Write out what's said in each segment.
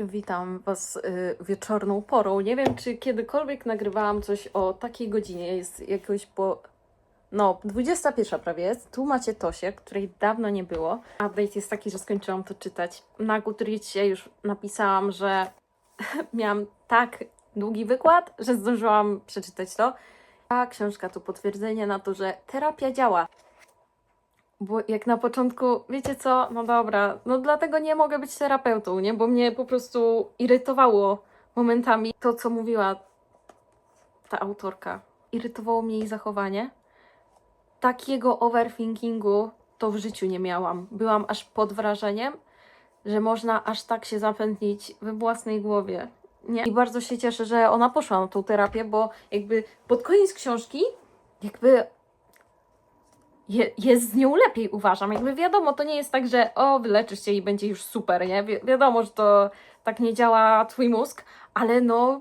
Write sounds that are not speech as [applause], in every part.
Witam Was y, wieczorną porą. Nie wiem, czy kiedykolwiek nagrywałam coś o takiej godzinie. Jest jakoś po. No, 21 prawie jest. Tu macie Tosię, której dawno nie było. Update jest taki, że skończyłam to czytać. Na Goodreadsie już napisałam, że [laughs] miałam tak długi wykład, że zdążyłam przeczytać to. A książka to potwierdzenie na to, że terapia działa. Bo jak na początku, wiecie co, no dobra, no dlatego nie mogę być terapeutą, nie? Bo mnie po prostu irytowało momentami to, co mówiła ta autorka. Irytowało mnie jej zachowanie. Takiego overthinkingu to w życiu nie miałam. Byłam aż pod wrażeniem, że można aż tak się zapętlić we własnej głowie. Nie? I bardzo się cieszę, że ona poszła na tą terapię, bo jakby pod koniec książki, jakby je, jest z nią lepiej, uważam. Jakby wiadomo, to nie jest tak, że o, wyleczysz się i będzie już super, nie? Wi wiadomo, że to tak nie działa twój mózg, ale no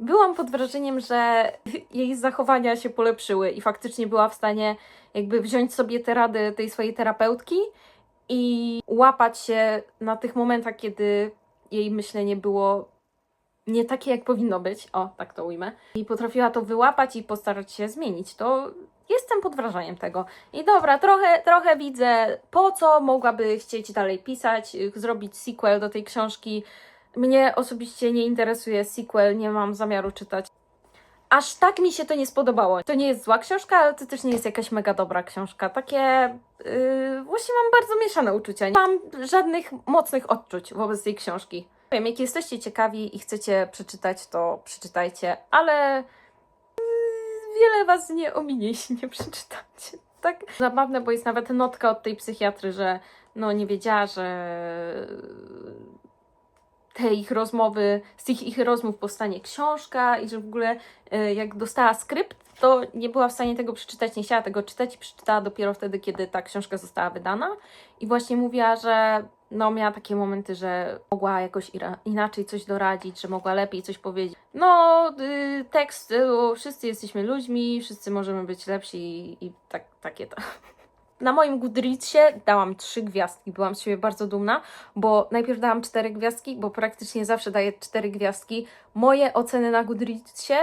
byłam pod wrażeniem, że jej zachowania się polepszyły i faktycznie była w stanie jakby wziąć sobie te rady tej swojej terapeutki i łapać się na tych momentach, kiedy jej myślenie było nie takie, jak powinno być. O, tak to ujmę. I potrafiła to wyłapać i postarać się zmienić. To jestem pod wrażeniem tego. I dobra, trochę, trochę widzę, po co mogłaby chcieć dalej pisać, y, zrobić sequel do tej książki. Mnie osobiście nie interesuje sequel, nie mam zamiaru czytać. Aż tak mi się to nie spodobało. To nie jest zła książka, ale to też nie jest jakaś mega dobra książka. Takie yy, właśnie mam bardzo mieszane uczucia. Nie mam żadnych mocnych odczuć wobec tej książki. Wiem, jak jesteście ciekawi i chcecie przeczytać, to przeczytajcie, ale wiele was nie ominie, jeśli nie przeczytacie. Tak zabawne, bo jest nawet notka od tej psychiatry, że no nie wiedziała, że te ich rozmowy, z tych ich rozmów powstanie książka i że w ogóle e, jak dostała skrypt, to nie była w stanie tego przeczytać, nie chciała tego czytać i przeczytała dopiero wtedy, kiedy ta książka została wydana. I właśnie mówiła, że no miała takie momenty, że mogła jakoś inaczej coś doradzić, że mogła lepiej coś powiedzieć. No, y, tekst, y, wszyscy jesteśmy ludźmi, wszyscy możemy być lepsi i, i tak, takie to. Na moim Goodreadsie dałam trzy gwiazdki, byłam z siebie bardzo dumna, bo najpierw dałam cztery gwiazdki, bo praktycznie zawsze daję cztery gwiazdki. Moje oceny na Goodreadsie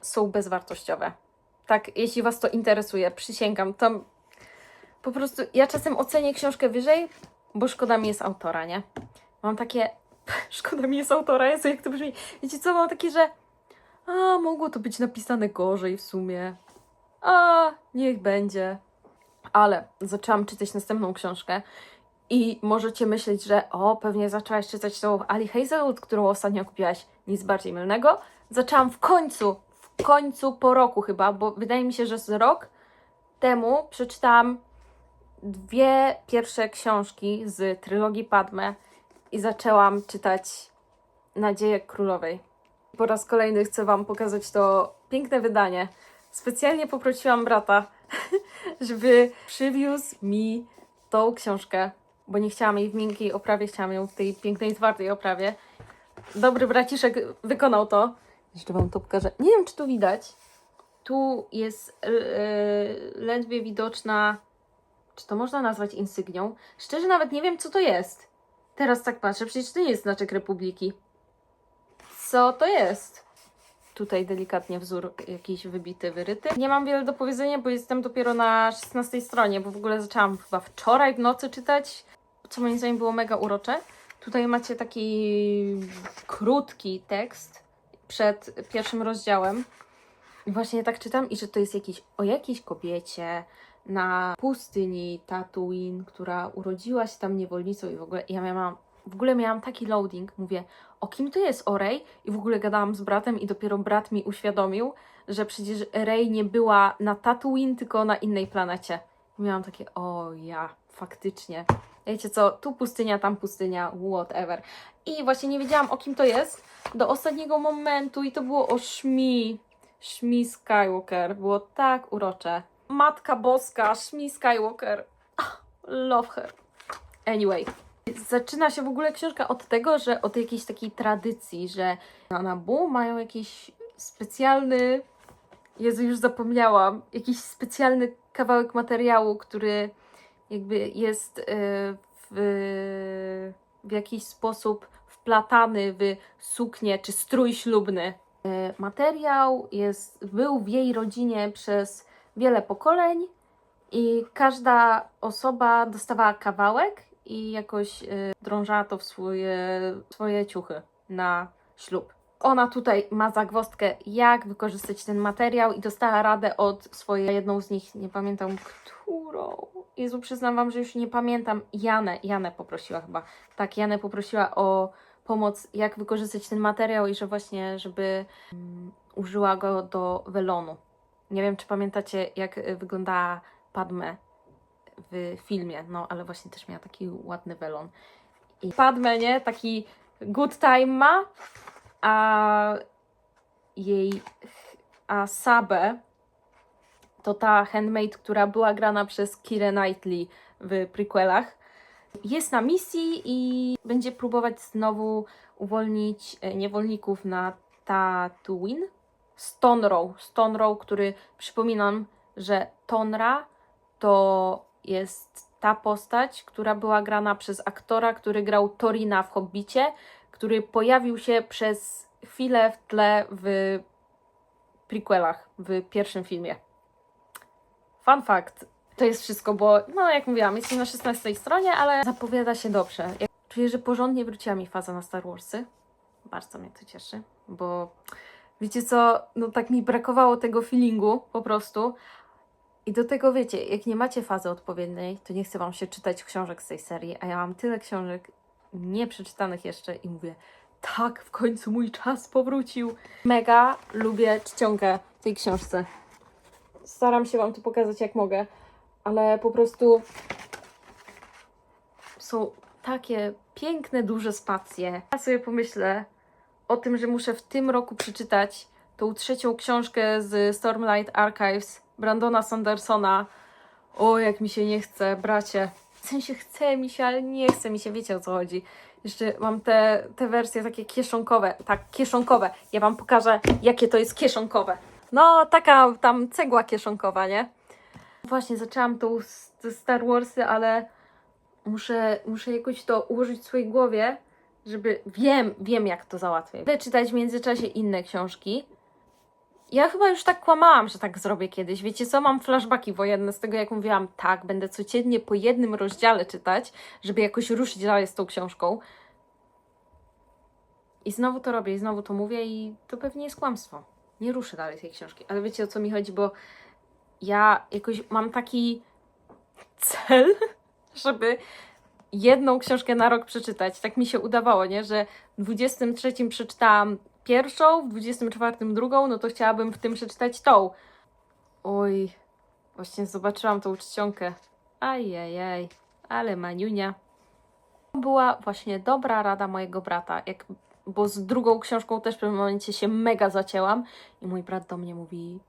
są bezwartościowe. Tak, jeśli Was to interesuje, przysięgam, tam po prostu ja czasem ocenię książkę wyżej, bo szkoda mi jest autora, nie? Mam takie, [laughs] szkoda mi jest autora, Jezu, jak to brzmi. Wiecie co, mam takie, że a, mogło to być napisane gorzej w sumie. A, niech będzie. Ale zaczęłam czytać następną książkę i możecie myśleć, że o, pewnie zaczęłaś czytać tą Ali Hazelwood, którą ostatnio kupiłaś. Nic bardziej mylnego. Zaczęłam w końcu, w końcu po roku chyba, bo wydaje mi się, że z rok temu przeczytałam dwie pierwsze książki z trylogii Padme i zaczęłam czytać Nadzieję Królowej. Po raz kolejny chcę Wam pokazać to piękne wydanie. Specjalnie poprosiłam brata, [laughs] żeby przywiózł mi tą książkę, bo nie chciałam jej w miękkiej oprawie, chciałam ją w tej pięknej, twardej oprawie. Dobry braciszek wykonał to. Jeszcze Wam to pokażę. Nie wiem, czy tu widać. Tu jest yy, ledwie widoczna czy to można nazwać insygnią? Szczerze nawet nie wiem, co to jest. Teraz tak patrzę, przecież to nie jest znaczek Republiki. Co to jest? Tutaj delikatnie wzór jakiś wybity, wyryty. Nie mam wiele do powiedzenia, bo jestem dopiero na 16 stronie, bo w ogóle zaczęłam chyba wczoraj w nocy czytać, co moim zdaniem było mega urocze. Tutaj macie taki krótki tekst przed pierwszym rozdziałem. I właśnie tak czytam i że to jest jakiś o jakiejś kobiecie, na pustyni Tatooine, która urodziła się tam niewolnicą i w ogóle ja miałam, w ogóle miałam taki loading, mówię, o kim to jest o Rey? I w ogóle gadałam z bratem i dopiero brat mi uświadomił, że przecież Rey nie była na Tatooine, tylko na innej planecie. I miałam takie, o ja, faktycznie. Wiecie co, tu pustynia, tam pustynia, whatever. I właśnie nie wiedziałam o kim to jest do ostatniego momentu i to było o Shmi, Shmi Skywalker. Było tak urocze. Matka Boska, Shmi Skywalker. Ah, Love her. Anyway. Zaczyna się w ogóle książka od tego, że od jakiejś takiej tradycji, że na Nabu mają jakiś specjalny, Jezu, już zapomniałam, jakiś specjalny kawałek materiału, który jakby jest y, w, w jakiś sposób wplatany w suknię czy strój ślubny. E, Materiał jest, był w jej rodzinie przez wiele pokoleń i każda osoba dostawała kawałek i jakoś y, drążała to w swoje, swoje ciuchy na ślub. Ona tutaj ma zagwozdkę, jak wykorzystać ten materiał i dostała radę od swojej, jedną z nich, nie pamiętam którą. Jezu, przyznam Wam, że już nie pamiętam. Janę, Janę poprosiła chyba. Tak, Janę poprosiła o pomoc, jak wykorzystać ten materiał i że właśnie, żeby mm, użyła go do welonu. Nie wiem, czy pamiętacie, jak y, wyglądała Padme w filmie, no ale właśnie też miała taki ładny welon. I Padme, nie? Taki good time ma, a jej, a Sabę to ta handmaid, która była grana przez Kirę Knightley w prequelach. Jest na misji i będzie próbować znowu uwolnić e, niewolników na Tatooine. Stone Row, Stone Row, który przypominam, że Tonra to jest ta postać, która była grana przez aktora, który grał Torina w Hobbicie, który pojawił się przez chwilę w tle w prequelach, w pierwszym filmie. Fun fact. To jest wszystko, bo no jak mówiłam, jesteśmy na 16 stronie, ale zapowiada się dobrze. Ja Czuję, że porządnie wróciła mi faza na Star Warsy. Bardzo mnie to cieszy, bo wiecie co, no tak mi brakowało tego feelingu po prostu. I do tego wiecie, jak nie macie fazy odpowiedniej, to nie chcę wam się czytać książek z tej serii, a ja mam tyle książek nieprzeczytanych jeszcze i mówię, tak, w końcu mój czas powrócił. Mega lubię czcionkę w tej książce. Staram się wam to pokazać jak mogę, ale po prostu są takie piękne, duże spacje. Ja sobie pomyślę o tym, że muszę w tym roku przeczytać tą trzecią książkę z Stormlight Archives Brandona Sandersona. O, jak mi się nie chce, bracie. W sensie chce mi się, ale nie chce mi się, wiecie o co chodzi. Jeszcze mam te, te wersje takie kieszonkowe, tak, kieszonkowe. Ja wam pokażę, jakie to jest kieszonkowe. No, taka tam cegła kieszonkowa, nie? Właśnie, zaczęłam tą Star Warsy, ale muszę, muszę jakoś to ułożyć w swojej głowie, żeby... Wiem, wiem jak to załatwię. Będę czytać w międzyczasie inne książki. Ja chyba już tak kłamałam, że tak zrobię kiedyś. Wiecie co? Mam flashbacki wojenne z tego, jak mówiłam, tak, będę codziennie po jednym rozdziale czytać, żeby jakoś ruszyć dalej z tą książką. I znowu to robię, i znowu to mówię, i to pewnie jest kłamstwo. Nie ruszę dalej tej książki. Ale wiecie o co mi chodzi, bo ja jakoś mam taki cel, [laughs] żeby jedną książkę na rok przeczytać. Tak mi się udawało, nie? Że w 23 przeczytałam pierwszą, w 24 drugą, no to chciałabym w tym przeczytać tą. Oj, właśnie zobaczyłam tą czcionkę. Ajajaj, ale maniunia. Była właśnie dobra rada mojego brata, jak, bo z drugą książką też w pewnym momencie się mega zacięłam i mój brat do mnie mówi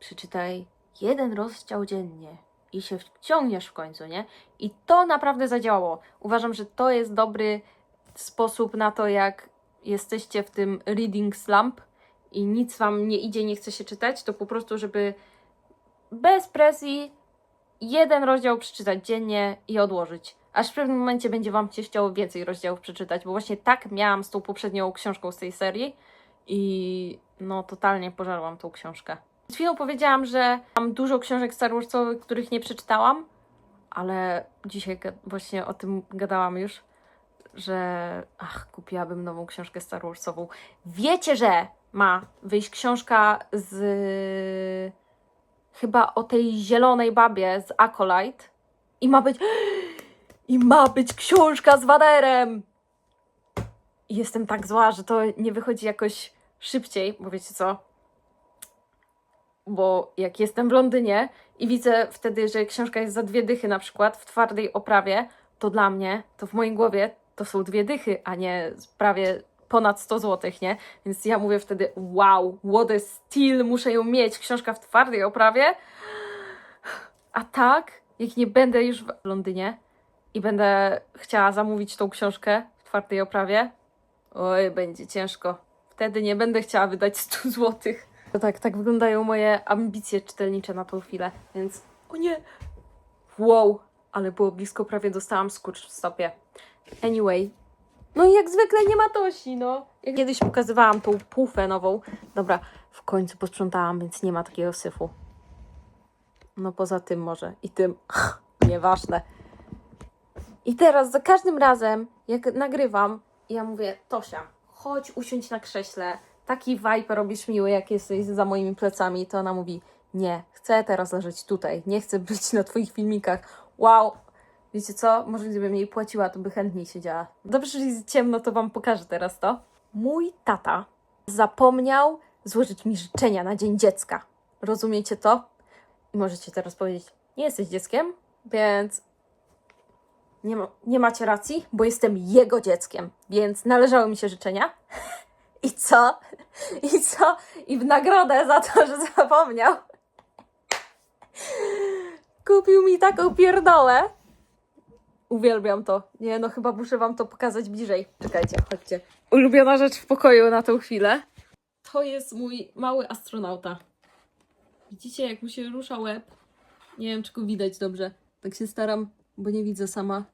przeczytaj jeden rozdział dziennie i się wciągniesz w końcu, nie? I to naprawdę zadziałało. Uważam, że to jest dobry sposób na to, jak jesteście w tym reading slump i nic wam nie idzie, nie chce się czytać, to po prostu, żeby bez presji jeden rozdział przeczytać dziennie i odłożyć. Aż w pewnym momencie będzie wam się chciało więcej rozdziałów przeczytać, bo właśnie tak miałam z tą poprzednią książką z tej serii i no totalnie pożarłam tą książkę. Przed chwilą powiedziałam, że mam dużo książek Star Warsowych, których nie przeczytałam, ale dzisiaj właśnie o tym gadałam już, że ach, kupiłabym nową książkę Star Warsową. Wiecie, że ma wyjść książka z chyba o tej zielonej babie z Acolyte i ma być [gasps] i ma być książka z Waderem. Jestem tak zła, że to nie wychodzi jakoś szybciej, bo wiecie co? Bo jak jestem w Londynie i widzę wtedy, że książka jest za dwie dychy na przykład w twardej oprawie, to dla mnie, to w mojej głowie to są dwie dychy, a nie prawie ponad 100 zł, nie? Więc ja mówię wtedy, wow, what a steal, muszę ją mieć, książka w twardej oprawie. A tak, jak nie będę już w Londynie i będę chciała zamówić tą książkę w twardej oprawie, oj, będzie ciężko. Wtedy nie będę chciała wydać 100 zł. To tak, tak wyglądają moje ambicje czytelnicze na tą chwilę, więc o nie, wow, ale było blisko, prawie dostałam skurcz w stopie. Anyway, No i jak zwykle nie ma Tosi, no. Jak kiedyś pokazywałam tą pufę nową. Dobra, w końcu posprzątałam, więc nie ma takiego syfu. No poza tym może i tym. [laughs] Nieważne. I teraz za każdym razem, jak nagrywam, ja mówię, Tosia, chodź usiądź na krześle. Taki vibe robisz miły, jak jesteś za moimi plecami. To ona mówi, nie, chcę teraz leżeć tutaj. Nie chcę być na twoich filmikach. Wow, Wiecie co? Może gdybym jej płaciła, to by chętniej siedziała. Dobrze, że jest ciemno, to wam pokażę teraz to. Mój tata zapomniał złożyć mi życzenia na Dzień Dziecka. Rozumiecie to? I możecie teraz powiedzieć, nie jesteś dzieckiem, więc nie, ma, nie macie racji, bo jestem jego dzieckiem, więc należały mi się życzenia. [laughs] I co? I co? I w nagrodę za to, że zapomniał, kupił mi taką pierdołę, Uwielbiam to. Nie, no chyba muszę wam to pokazać bliżej. Czekajcie, chodźcie. Ulubiona rzecz w pokoju na tą chwilę. To jest mój mały astronauta. Widzicie, jak mu się rusza łeb? Nie wiem, czy go widać dobrze. Tak się staram, bo nie widzę sama.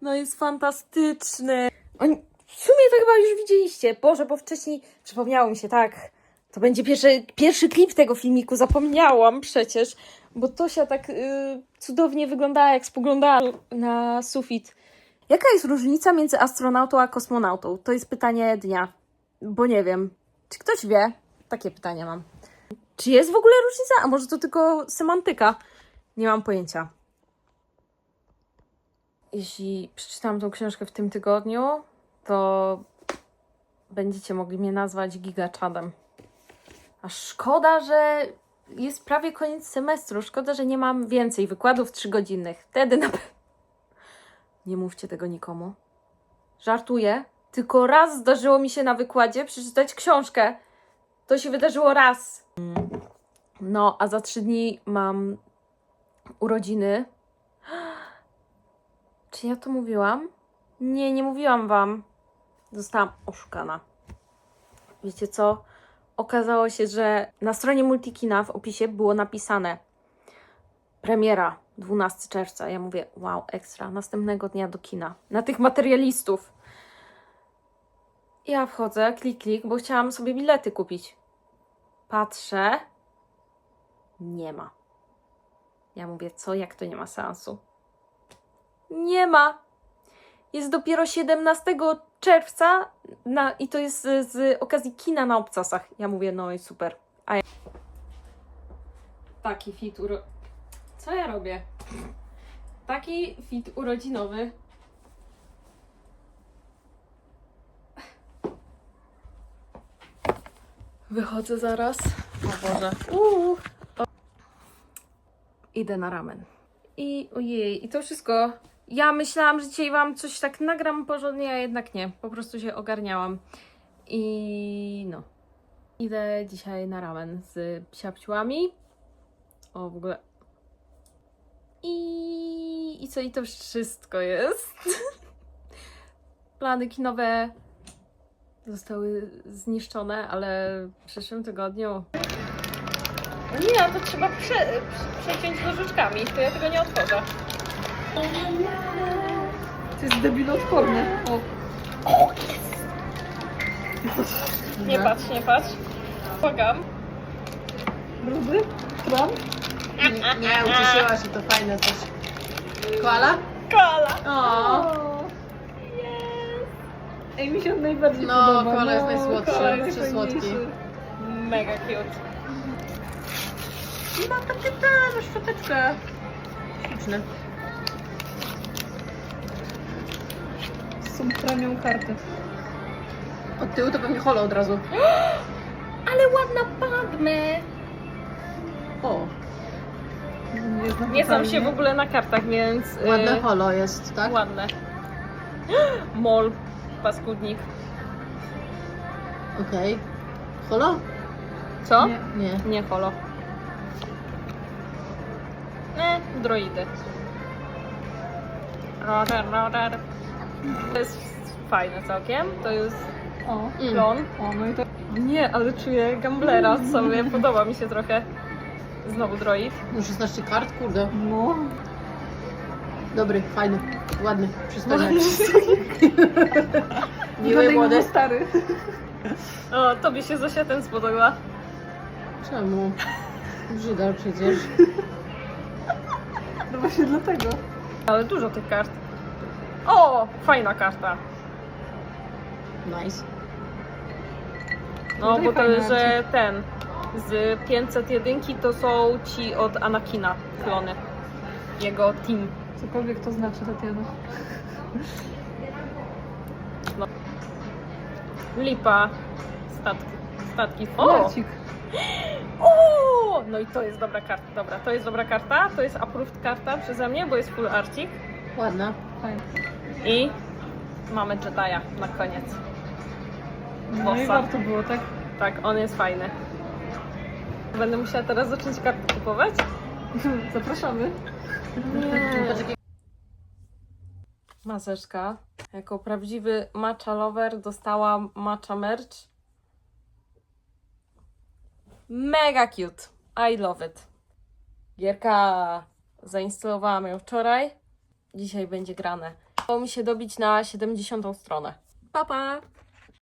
No jest fantastyczny. On... W sumie to chyba już widzieliście. Boże, bo wcześniej przypomniało mi się, tak. To będzie pierwszy, pierwszy klip tego filmiku. Zapomniałam przecież, bo Tosia tak y, cudownie wyglądała, jak spoglądała na sufit. Jaka jest różnica między astronautą a kosmonautą? To jest pytanie dnia, bo nie wiem. Czy ktoś wie? Takie pytanie mam. Czy jest w ogóle różnica? A może to tylko semantyka? Nie mam pojęcia. Jeśli przeczytałam tą książkę w tym tygodniu, to będziecie mogli mnie nazwać gigaczadem. A szkoda, że jest prawie koniec semestru. Szkoda, że nie mam więcej wykładów trzygodzinnych. Wtedy na pewno. Nie mówcie tego nikomu. Żartuję. Tylko raz zdarzyło mi się na wykładzie przeczytać książkę. To się wydarzyło raz. No, a za trzy dni mam urodziny. [gasps] Czy ja to mówiłam? Nie, nie mówiłam wam. Zostałam oszukana. Wiecie co? okazało się, że na stronie Multikina w opisie było napisane premiera 12 czerwca. Ja mówię, wow, ekstra, następnego dnia do kina. Na tych materialistów. Ja wchodzę, klik, klik, bo chciałam sobie bilety kupić. Patrzę, nie ma. Ja mówię, co, jak to nie ma seansu? Nie ma. Jest dopiero 17 czerwca na, i to jest z, z okazji kina na obcasach. Ja mówię, no i super. A ja... Taki fit uro... Co ja robię? Taki fit urodzinowy. Wychodzę zaraz. O Boże. Idę na ramen. I ojej, i to wszystko. Ja myślałam, że dzisiaj Wam coś tak nagram porządnie, a jednak nie. Po prostu się ogarniałam. I no. Idę dzisiaj na ramen z psiapciłami. O, w ogóle. I, I co? I to wszystko jest. [laughs] Plany kinowe zostały zniszczone, ale w przyszłym tygodniu. Nie, to trzeba prze, przeciąć nożyczkami, to ja tego nie otworzę. To jest debiloodporne. O. Nie patrz, nie patrz. Błagam. Brudy? Tron? Nie, nie, ucieszyła się, to fajne coś. Koala? Koala! O, Ej, mi się on najbardziej No, podoba. koala jest najsłodszy, koala jest przysłodki. najfajniejszy. Mega cute. I ma takie ten, szczoteczkę. Śliczne. Są premium karty. Od tyłu to pewnie holo od razu. [gasps] Ale ładna Padme! O, Nie znam, Nie znam się w ogóle na kartach, więc... y, ładne holo jest, tak? Ładne. [gasps] Mol, paskudnik. Okej. Holo? Co? Nie. Nie. Nie holo. Ne, droidy. Roder, roder. To jest fajne całkiem. To jest O, klon. o, no i to... Nie, ale czuję gamblera w sobie. Podoba mi się trochę. Znowu droid. No 16 kart, kurde. No. Dobry, fajny, ładny, przystojny. [laughs] Miły, młody. stary. O, tobie się Zosia ten spodobała. Czemu? Brzydal przecież. No właśnie dlatego. Ale dużo tych kart. O, fajna karta. Nice. No, No bo to że ten z 501 to są ci od Anakina klony. Jego team. Cokolwiek to znaczy, Tatiana. Lipa. Statki. Statki. O! Marcik. o! No i to jest dobra karta. Dobra, to jest dobra karta. To jest approved karta przeze mnie, bo jest full arcik. Ładna. Fajnie. I mamy Jedi'a na koniec. No i Bossa. warto było, tak? Tak, on jest fajny. Będę musiała teraz zacząć karty kupować? [laughs] Zapraszamy. Nie. Maseczka. Jako prawdziwy matcha lover dostałam matcha merch. Mega cute. I love it. Gierka. Zainstalowałam ją wczoraj. Dzisiaj będzie grane. Udało mi się dobić na 70 stronę. Pa, pa!